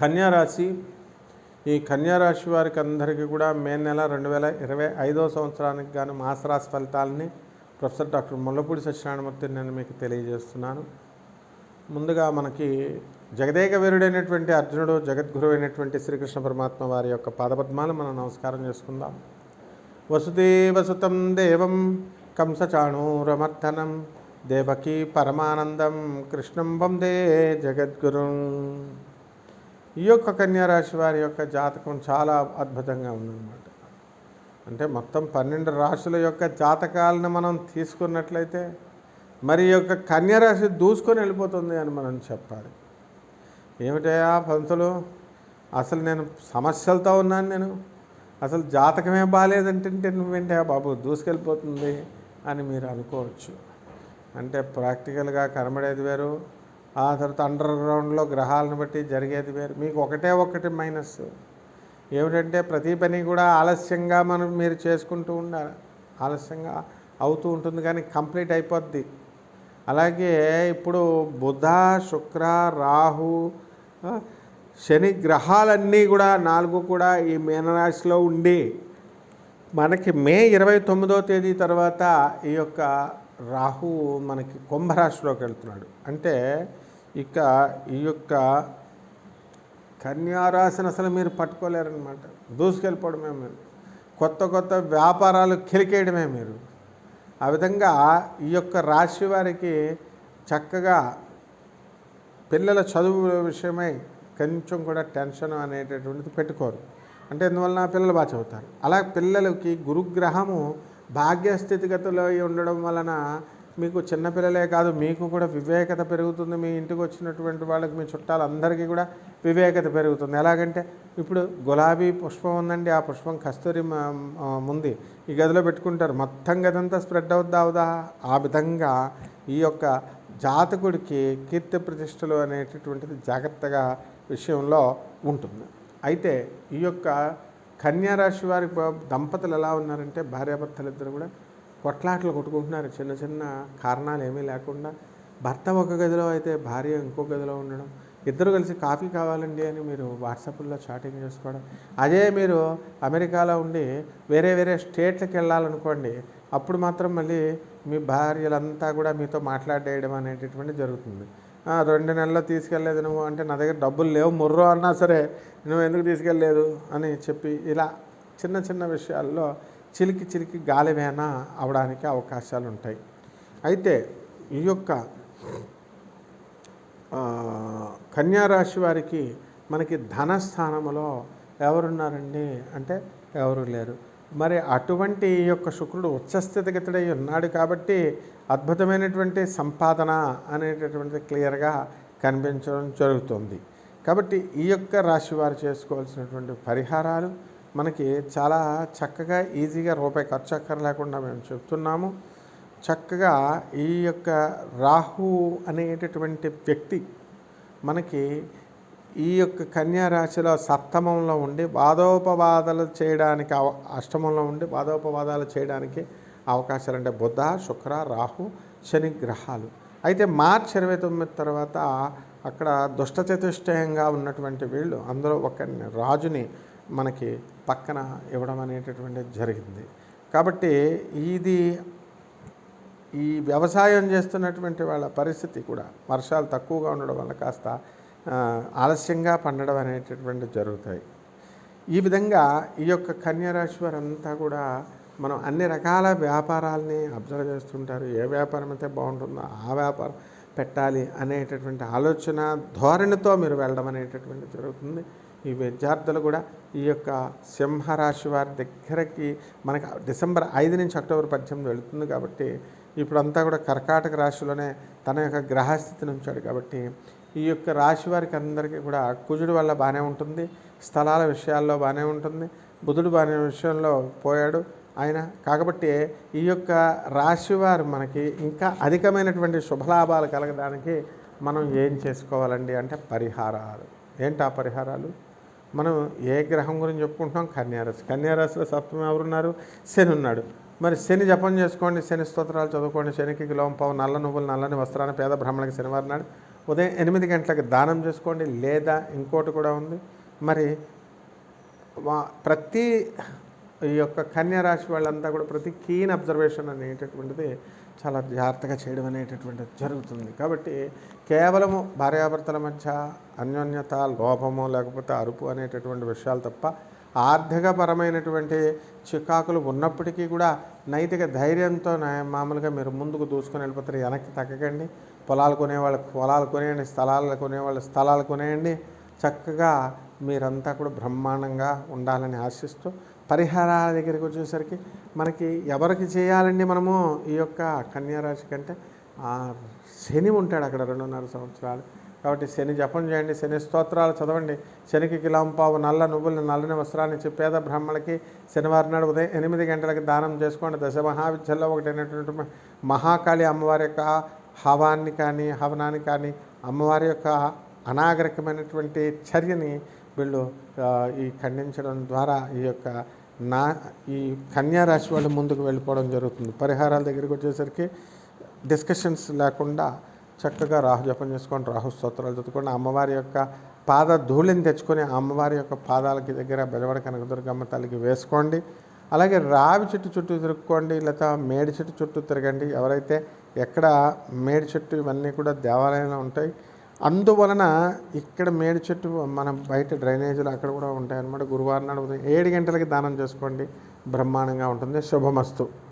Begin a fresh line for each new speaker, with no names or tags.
కన్యారాశి. ఈ కన్యారాశి వారికి అందరికీ కూడా మే నెల రెండు వేల ఇరవై ఐదో సంవత్సరానికి గాను మాసరాశి ఫలితాలని ప్రొఫెసర్ డాక్టర్ ముల్లపూడి సత్యనారాయణమూర్తి నేను మీకు తెలియజేస్తున్నాను. ముందుగా మనకి జగదేక వీరుడైనటువంటి అర్జునుడు జగద్గురు అయినటువంటి శ్రీకృష్ణ పరమాత్మ వారి యొక్క పాదపద్మాలు మనం నమస్కారం చేసుకుందాం. వసుదేవసుతం దేవం కంసచాణూరమర్థనం దేవకీ పరమానందం కృష్ణం వందే జగద్గురుం. ఈ యొక్క కన్యారాశి వారి యొక్క జాతకం చాలా అద్భుతంగా ఉందన్నమాట. అంటే మొత్తం పన్నెండు రాశుల యొక్క జాతకాలను మనం తీసుకున్నట్లయితే మరి యొక్క కన్యారాశి దూసుకొని వెళ్ళిపోతుంది అని మనం చెప్పాలి. ఏమిటయా పంతులు? అసలు నేను సమస్యలతో ఉన్నాను నేను. అసలు జాతకమే బాగాలేదంటే నువ్వేంటా బాబు దూసుకెళ్ళిపోతుంది అని మీరు అనుకోవచ్చు. అంటే ప్రాక్టికల్గా కనబడేది వేరు ఆ తర్వాత అండర్ గ్రౌండ్లో గ్రహాలను బట్టి జరిగేది వేరు. మీకు ఒకటే ఒకటి మైనస్ ఏమిటంటే ప్రతి పని కూడా ఆలస్యంగా మనం మీరు చేసుకుంటూ ఉండాలి. ఆలస్యంగా అవుతూ ఉంటుంది కానీ కంప్లీట్ అయిపోద్ది. అలాగే ఇప్పుడు బుధ శుక్ర రాహు శని గ్రహాలన్నీ కూడా నాలుగు కూడా ఈ మీనరాశిలో ఉండి మనకి మే ఇరవై తొమ్మిదో తేదీ తర్వాత ఈ యొక్క రాహు మనకి కుంభరాశిలోకి వెళ్తున్నాడు. అంటే ఇక ఈ యొక్క కన్యారాశిని అసలు మీరు పట్టుకోలేరనమాట దూసుకెళ్ళిపోవడమే మీరు. కొత్త కొత్త వ్యాపారాలు కిలికేయడమే మీరు. ఆ విధంగా ఈ యొక్క రాశి వారికి చక్కగా పిల్లల చదువు విషయమై కొంచెం కూడా టెన్షన్ అనేటటువంటిది పెట్టుకోరు. అంటే ఎందువలన పిల్లలు బాగా చదువుతారు. అలా పిల్లలకి గురుగ్రహము భాగ్యస్థితిగతిలో ఉండడం వలన మీకు చిన్నపిల్లలే కాదు మీకు కూడా వివేకత పెరుగుతుంది. మీ ఇంటికి వచ్చినటువంటి వాళ్ళకి మీ చుట్టాలందరికీ కూడా వివేకత పెరుగుతుంది. ఎలాగంటే ఇప్పుడు గులాబీ పుష్పం ఉందండి ఆ పుష్పం కస్తూరి మ- ముందు ఈ గదిలో పెట్టుకుంటారు. మొత్తం గదంతా స్ప్రెడ్ అవుద్దా అవుదా? ఆ విధంగా ఈ యొక్క జాతకుడికి కీర్తి ప్రతిష్టలు అనేటటువంటిది జాగ్రత్తగా విషయంలో ఉంటుంది. అయితే ఈ యొక్క కన్యారాశి వారి దంపతులు ఎలా ఉన్నారంటే భార్యాభర్తలు ఇద్దరు కూడా కొట్లాట్లు కొట్టుకుంటున్నారు. చిన్న చిన్న కారణాలు ఏమీ లేకుండా భర్త ఒక గదిలో అయితే భార్య ఇంకో గదిలో ఉండడం ఇద్దరు కలిసి కాఫీ కావాలండి అని మీరు వాట్సాప్లో చాటింగ్ చేసుకోవడం అదే మీరు అమెరికాలో ఉండి వేరే వేరే స్టేట్లకు వెళ్ళాలనుకోండి అప్పుడు మాత్రం మళ్ళీ మీ భార్యలంతా కూడా మీతో మాట్లాడేయడం అనేటటువంటి జరుగుతుంది. రెండు నెలల్లో తీసుకెళ్ళలేదు నువ్వు అంటే నా దగ్గర డబ్బులు లేవు ముర్రో అన్నా సరే నువ్వు ఎందుకు తీసుకెళ్ళలేదు అని చెప్పి ఇలా చిన్న చిన్న విషయాల్లో చిలికి చిలికి గాలివేన అవడానికి అవకాశాలు ఉంటాయి. అయితే ఈ యొక్క కన్యారాశి వారికి మనకి ధనస్థానంలో ఎవరున్నారండి? అంటే ఎవరు లేరు. మరి అటువంటి ఈ యొక్క శుక్రుడు ఉచ్చస్థితిగతుడై ఉన్నాడు కాబట్టి అద్భుతమైనటువంటి సంపాదన అనేటటువంటిది క్లియర్గా కనిపించడం జరుగుతుంది. కాబట్టి ఈ యొక్క రాశి వారు చేసుకోవాల్సినటువంటి పరిహారాలు మనకి చాలా చక్కగా ఈజీగా రూపాయి ఖర్చు అక్కర్ లేకుండా మేము చెప్తున్నాము. చక్కగా ఈ యొక్క రాహు అనేటటువంటి వ్యక్తి మనకి ఈ యొక్క కన్యా రాశిలో సప్తమంలో ఉండి వాదోపవాదాలు చేయడానికి అవ- అష్టమంలో ఉండి వాదోపవాదాలు చేయడానికి అవకాశాలు అంటే బుధ శుక్ర రాహు శని గ్రహాలు. అయితే మార్చ్ ఇరవై తొమ్మిది తర్వాత అక్కడ దుష్ట చతుష్టయంగా ఉన్నటువంటి వీళ్ళు అందులో ఒక రాజుని మనకి పక్కన ఇవ్వడం అనేటటువంటిది జరిగింది. కాబట్టి ఇది ఈ వ్యవసాయం చేస్తున్నటువంటి వాళ్ళ పరిస్థితి కూడా వర్షాలు తక్కువగా ఉండడం వల్ల కాస్త ఆలస్యంగా పండడం అనేటటువంటి జరుగుతాయి. ఈ విధంగా ఈ యొక్క కన్యరాశి వారంతా కూడా మనం అన్ని రకాల వ్యాపారాలని అబ్జర్వ్ చేస్తుంటారు. ఏ వ్యాపారం అయితే బాగుంటుందో ఆ వ్యాపారం పెట్టాలి అనేటటువంటి ఆలోచన ధోరణితో మీరు వెళ్ళడం అనేటటువంటి జరుగుతుంది. ఈ విద్యార్థులు కూడా ఈ యొక్క సింహరాశి వారి దగ్గరకి మనకి డిసెంబర్ ఐదు నుంచి అక్టోబర్ పద్దెనిమిది వెళుతుంది కాబట్టి ఇప్పుడంతా కూడా కర్కాటక రాశిలోనే తన యొక్క గ్రహస్థితిని ఉంచాడు కాబట్టి ఈ యొక్క రాశి వారికి అందరికీ కూడా కుజుడు వల్ల బాగానే ఉంటుంది స్థలాల విషయాల్లో బాగానే ఉంటుంది బుధుడు బాగానే విషయంలో పోయాడు ఆయన కాబట్టి ఈ యొక్క రాశి వారు మనకి ఇంకా అధికమైనటువంటి శుభలాభాలు కలగడానికి మనం ఏం చేసుకోవాలండి అంటే పరిహారాలు. ఏంటి ఆ పరిహారాలు? మనం ఏ గ్రహం గురించి చెప్పుకుంటున్నాం? కన్యారాశి. కన్యారాశిలో సప్తమి ఎవరున్నారు? శని ఉన్నాడు. మరి శని జపం చేసుకోండి శని స్తోత్రాలు చదువుకోండి శనికి లోంపం నల్ల నువ్వులు నల్లని వస్త్రాన్ని పేద బ్రాహ్మణులకి శనివారం నాడు ఉదయం ఎనిమిది గంటలకు దానం చేసుకోండి. లేదా ఇంకోటి కూడా ఉంది. మరి ప్రతి ఈ యొక్క కన్యా రాశి వాళ్ళంతా కూడా ప్రతి కీన్ అబ్జర్వేషన్ అనేటటువంటిది చాలా జాగ్రత్తగా చేయడం అనేటటువంటిది జరుగుతుంది. కాబట్టి కేవలము భార్యాభర్తల మధ్య అన్యోన్యత లోపము లేకపోతే అరుపు అనేటటువంటి విషయాలు తప్ప ఆర్థికపరమైనటువంటి చికాకులు ఉన్నప్పటికీ కూడా నైతిక ధైర్యంతో మామూలుగా మీరు ముందుకు దూసుకొని వెళ్ళిపోతారు. వెనక్కి తగ్గకండి. పొలాలు కొనేవాళ్ళు పొలాలు కొనేయండి. స్థలాలు కొనేవాళ్ళు స్థలాలు కొనేయండి. చక్కగా మీరంతా కూడా బ్రహ్మాండంగా ఉండాలని ఆశిస్తూ పరిహారాల దగ్గరికి వచ్చేసరికి మనకి ఎవరికి చేయాలండి మనము ఈ యొక్క కన్యారాశి కంటే? శని ఉంటాడు అక్కడ రెండున్నర సంవత్సరాలు. కాబట్టి శని జపం చేయండి శని స్తోత్రాలు చదవండి. శనికి కిలాంపావు నల్ల నువ్వులు నల్లని వస్త్రాన్ని ఇచ్చి పేద బ్రాహ్మణులకి శనివారం నాడు ఉదయం ఎనిమిది గంటలకు దానం చేసుకోండి. దశ మహావిద్యల్లో ఒకటైనటువంటి మ- మహాకాళి అమ్మవారి యొక్క హవాన్ని కానీ హవనాన్ని కానీ అమ్మవారి యొక్క అనాగరికమైనటువంటి చర్యని వీళ్ళు ఈ ఖండించడం ద్వారా ఈ యొక్క నా ఈ కన్యా రాశి వాళ్ళు ముందుకు వెళ్ళిపోవడం జరుగుతుంది. పరిహారాల దగ్గరికి వచ్చేసరికి డిస్కషన్స్ లేకుండా చక్కగా రాహు జపం చేసుకోండి రాహు స్తోత్రాలు చదువుకోండి అమ్మవారి యొక్క పాద ధూళిని తెచ్చుకొని అమ్మవారి యొక్క పాదాలకి దగ్గర బెలవడ కనకదుర్గమ్మ తల్లికి వేసుకోండి. అలాగే రావి చెట్టు చుట్టూ తిరుక్కోండి లేదా మేడి చెట్టు చుట్టూ తిరగండి. ఎవరైతే ఎక్కడ మేడి చెట్టు ఇవన్నీ కూడా దేవాలయంలో ఉంటాయి అందువలన ఇక్కడ మేడి చెట్టు మన బయట డ్రైనేజీలు అక్కడ కూడా ఉంటాయన్నమాట. గురువారం నాడు ఉదయం ఏడు గంటలకి దానం చేసుకోండి. బ్రహ్మాండంగా ఉంటుంది. శుభమస్తు.